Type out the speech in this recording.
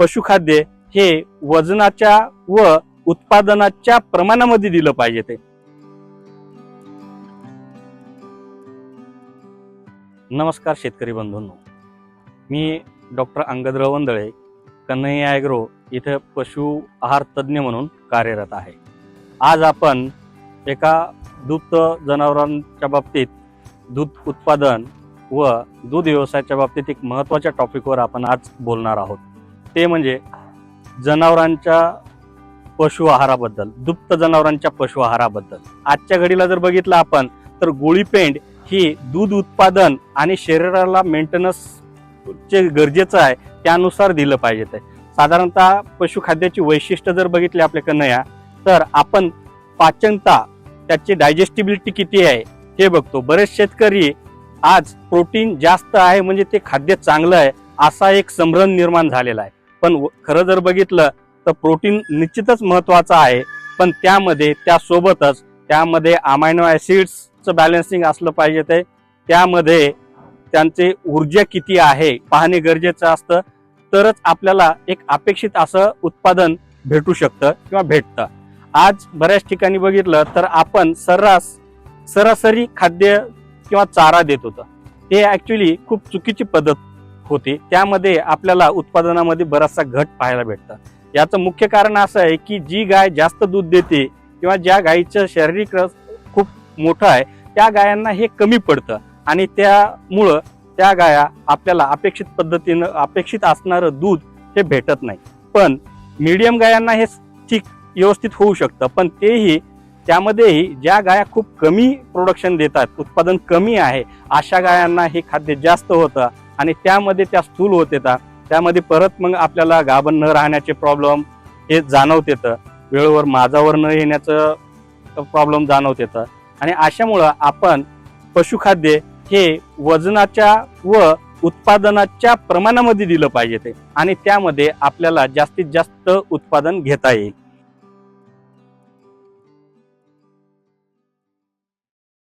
पशुखाद्य हे वजनाच्या व उत्पादनाच्या प्रमाणामध्ये दिलं पाहिजे ते. नमस्कार शेतकरी बंधूंनो. मी डॉक्टर अंगदराव वंदळे कन्हैया ॲग्रो इथं पशु आहार तज्ज्ञ म्हणून कार्यरत आहे. आज आपण एका दूध जनावरांच्या बाबतीत दूध उत्पादन व दूध व्यवसायाच्या बाबतीत एक महत्त्वाच्या टॉपिकवर आपण आज बोलणार आहोत. ते म्हणजे जनावरांच्या पशु आहाराबद्दल दुप्त जनावरांच्या पशु आहाराबद्दल. आजच्या घडीला जर बघितलं आपण तर गोळीपेंड ही दूध उत्पादन आणि शरीराला मेंटेनन्स जे गरजेचं आहे त्यानुसार दिलं पाहिजे ते. साधारणतः पशुखाद्याची वैशिष्ट्य जर बघितली आपल्या कन्हया तर आपण पाचनता त्याची डायजेस्टिबिलिटी किती आहे हे बघतो. बरेच शेतकरी आज प्रोटीन जास्त आहे म्हणजे ते खाद्य चांगलं आहे असा एक संभ्रम निर्माण झालेला आहे. पण व- खरं जर बघितलं तर प्रोटीन निश्चितच महत्वाचं आहे. पण त्यामध्ये त्यासोबतच त्यामध्ये अमायनो ॲसिड्सचं बॅलन्सिंग असलं पाहिजे ते. त्यामध्ये त्यांचे ऊर्जा किती आहे पाहणे गरजेचं असतं. तरच आपल्याला एक अपेक्षित असं उत्पादन भेटू शकतं किंवा भेटतं. आज बऱ्याच ठिकाणी बघितलं तर आपण सर्रास सरासरी खाद्य किंवा चारा देत होतं. हे ॲक्च्युली खूप चुकीची पद्धत होती त्यामध्ये आपल्याला उत्पादनामध्ये बराचसा घट पाहायला भेटतं. याचं मुख्य कारण असं आहे की जी गाय जास्त दूध देते किंवा ज्या गायीचं शारीरिक रस खूप मोठं आहे त्या गायांना हे कमी पडतं. आणि त्यामुळं त्या गाया आपल्याला अपेक्षित पद्धतीनं अपेक्षित असणारं दूध हे भेटत नाही. पण मीडियम गायांना हे ठीक व्यवस्थित होऊ शकतं. पण तेही त्यामध्येही ज्या गाया खूप कमी प्रोडक्शन देतात उत्पादन कमी आहे अशा गायांना हे खाद्य जास्त होतं. आणि त्यामध्ये त्या स्थूल होत येतात. त्यामध्ये परत मग आपल्याला गाभण न राहण्याचे प्रॉब्लेम हे जाणवत येतं. वेळेवर माझावर न येण्याचं प्रॉब्लेम जाणवत येतं. आणि अशामुळं आपण पशुखाद्य हे वजनाच्या व उत्पादनाच्या प्रमाणामध्ये दिलं पाहिजे ते. आणि त्यामध्ये आपल्याला जास्तीत जास्त उत्पादन घेता येईल.